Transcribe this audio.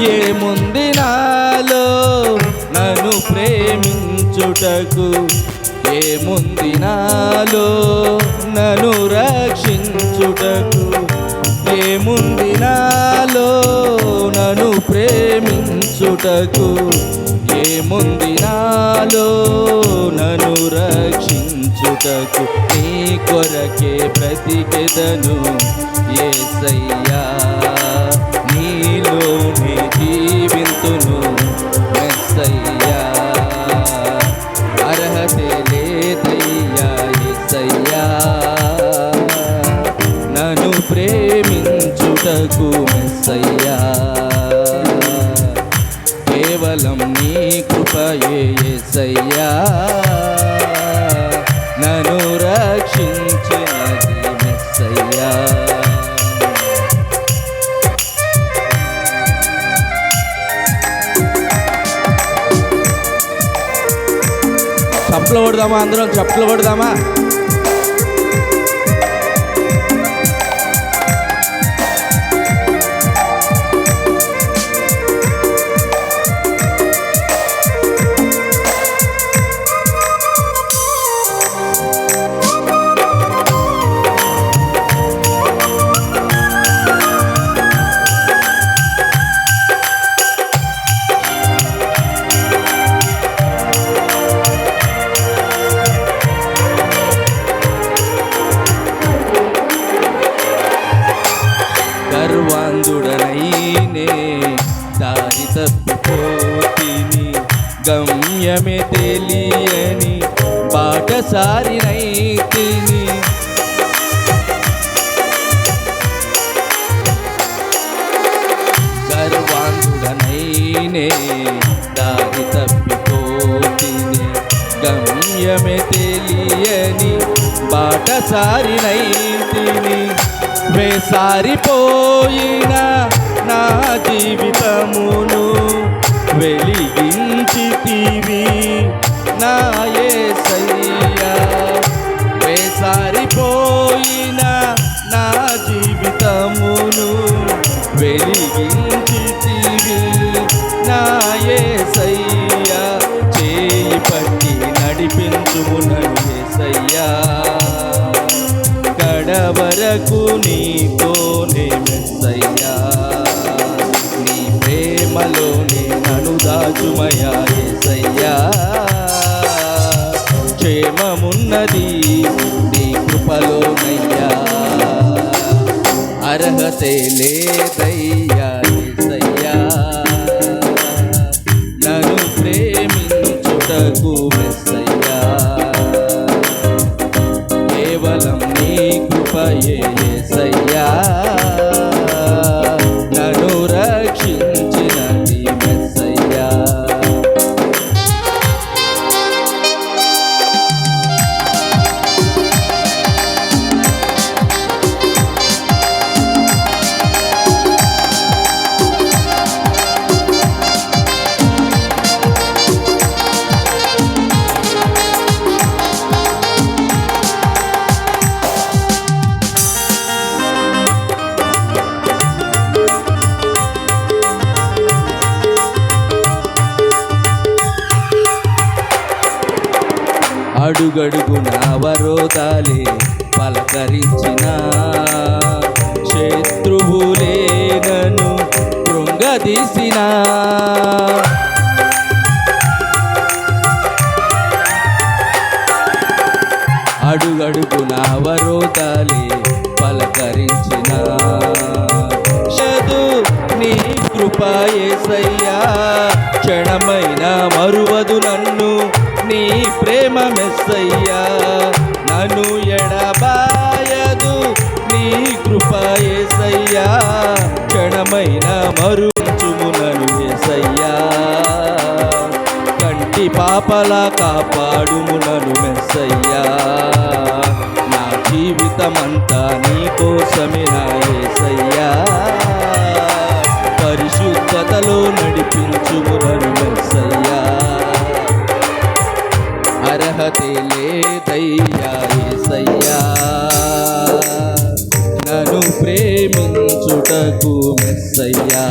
ఏముంది నాలో? నన్ను ప్రేమించుటకు ఏముంది నాలో? నన్ను రక్షించుటకు ఏముంది నాలో? నన్ను ప్రేమించుటకు ఏముంది నాలో? నన్ను రక్షించుటకు నీ కొరకే బ్రతికెదను ఏసయ్యా. నీలో ఏసయ్యా నన్ను ప్రేమించుటకు మెస్సయ్యా. కేవలం నీ కృపయే యేసయ్యా నన్ను రక్షించినది మెస్సయ్యా. చప్పలు కొడదామా అందరం? చప్పలు కొడదామా? గమ్యమే తెలియని బాటసారినైతిని గర్వాంధుడనైనే దారి తప్పిపోతిని. గమ్యమే తెలియని బాటసారినైతిని వేసారిపోయిన నా జీవితమును నడిపించుమునను యేసయ్యా కడవరకు నీతోనే మెస్సయ్యా నీ ప్రేమలోనే నను దాచుమయా ఎసయ్యా క్షేమమున్నది నీ కృపలోనయ్యా. అర్హతే లేదయ్యా. కృపయే అడుగడుగున అవరోధాలే పలకరించిన శత్రువులేనను కృంగదీసిన. అడుగడుగున అవరోధాలే పలకరించిన. చదు నీ కృపాయేసయ్యా క్షణమైన మరువదు నన్ను. నీ ప్రేమ మెస్సయ్యా. నన్ను ఎడబాయదు నీ కృపయేసయ్యా క్షణమైన మరుచుము నన్ను ఎసయ్యా కంటి పాపలా కాపాడుము నన్ను మెస్సయ్యా. నా జీవితమంతా నీ కోసమే నా ఏసయ్యా. ప్రేమించుటకు మెస్సయ్యా.